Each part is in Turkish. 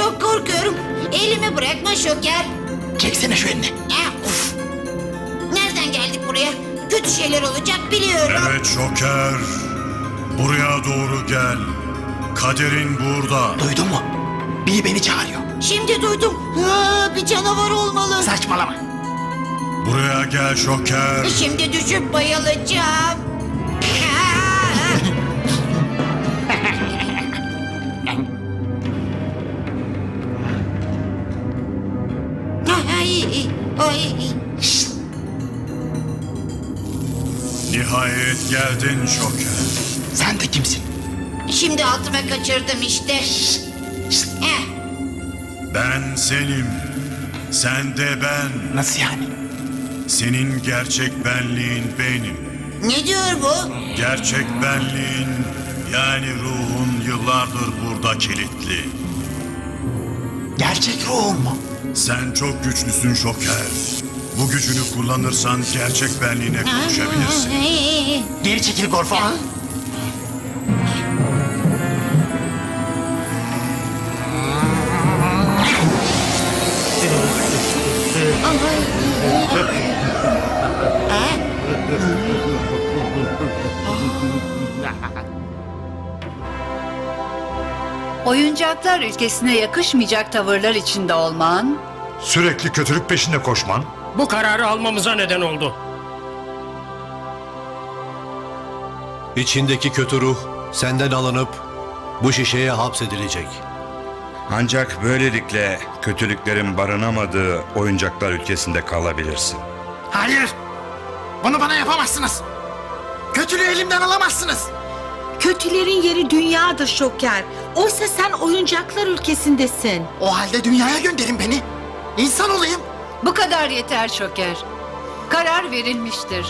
korkuyorum. Elimi bırakma Şoker. Çeksene şu elini. Ya. Nereden geldik buraya? Kötü şeyler olacak biliyorum. Evet Şoker. Buraya doğru gel. Kaderin burada. Duydun mu? Biri beni çağırıyor. Şimdi duydum. Aa, bir canavar olmalı. Saçmalama. Buraya gel Şoker. Şimdi düşüp bayılacağım. Nihayet geldin Şoker. Sen de kimsin? Şimdi altıma kaçırdım işte. Heh, Ben senim. Sen de ben. Nasıl yani? Senin gerçek benliğin benim. ne diyor bu? Gerçek benliğin yani ruhun yıllardır burada kilitli. Gerçek ruhum mu? Sen çok güçlüsün Şoker. Bu gücünü kullanırsan gerçek benliğine kavuşabilirsin. Geri çekil Gorfo. Oyuncaklar ülkesine yakışmayacak tavırlar içinde olman, Sürekli kötülük peşinde koşman, Bu kararı almamıza neden oldu. İçindeki kötü ruh senden alınıp bu şişeye hapsedilecek. Ancak böylelikle kötülüklerin barınamadığı oyuncaklar ülkesinde kalabilirsin. Hayır. Bunu bana yapamazsınız. Kötülüğü elimden alamazsınız. Kötülerin yeri dünyadır Şoker. Oysa sen oyuncaklar ülkesindesin. O halde dünyaya gönderin beni. İnsan olayım. Bu kadar yeter Şoker. Karar verilmiştir.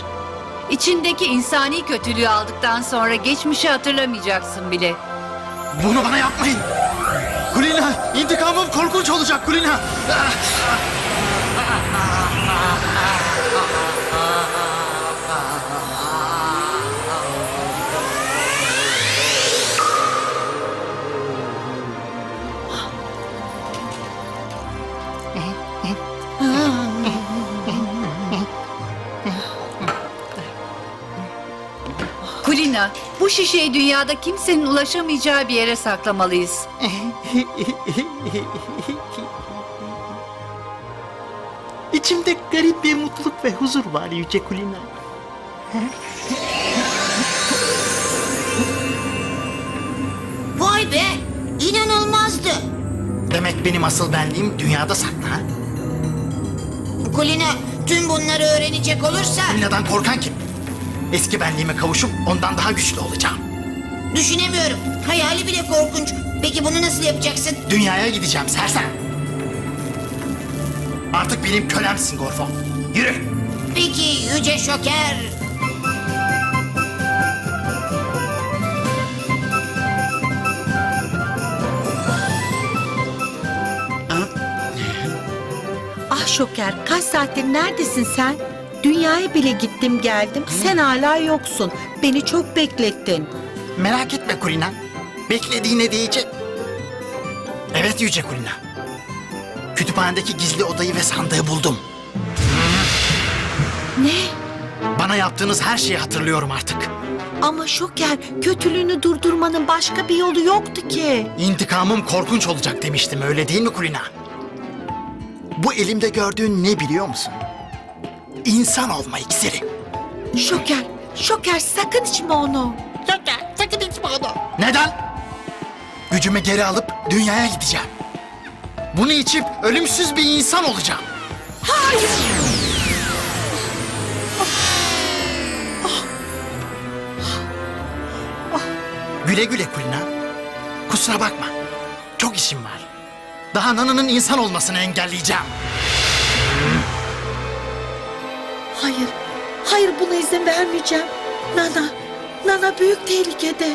İçindeki insani kötülüğü aldıktan sonra geçmişi hatırlamayacaksın bile. Bunu bana yapmayın. Kulina, intikamım korkunç olacak Kulina. Kulina, bu şişeyi dünyada kimsenin ulaşamayacağı bir yere saklamalıyız. İçimde garip bir mutluluk ve huzur var Yüce Kulina. Vay be, inanılmazdı. Demek benim asıl benliğim dünyada saklı ha? Kulina tüm bunları öğrenecek olursa Kulina'dan korkan kim? Eski benliğime kavuşup ondan daha güçlü olacağım. düşünemiyorum. Hayali bile korkunç. Peki bunu nasıl yapacaksın? Dünyaya gideceğim sersem. Artık benim kölemsin Gorfo. Yürü. Peki Yüce Şoker. Ah Şoker kaç saattir neredesin sen? Dünyaya bile gittim geldim. Sen hala yoksun. Beni çok beklettin. Merak etme Kulina. Beklediğine değecek. Evet Yüce Kulina. Kütüphanedeki gizli odayı ve sandığı buldum. Ne? Bana yaptığınız her şeyi hatırlıyorum artık. Ama Şoker kötülüğünü durdurmanın başka bir yolu yoktu ki. İntikamım korkunç olacak demiştim öyle değil mi Kulina? Bu elimde gördüğün ne biliyor musun? İnsan olma iksiri. Şoker, Şoker sakın içme onu. Neden? Gücümü geri alıp dünyaya gideceğim. Bunu içip ölümsüz bir insan olacağım. Güle güle Kulina. Kusura bakma. Çok işim var. Daha Nana'nın insan olmasını engelleyeceğim. Hayır, hayır buna izin vermeyeceğim. Nana, Nana büyük tehlikede.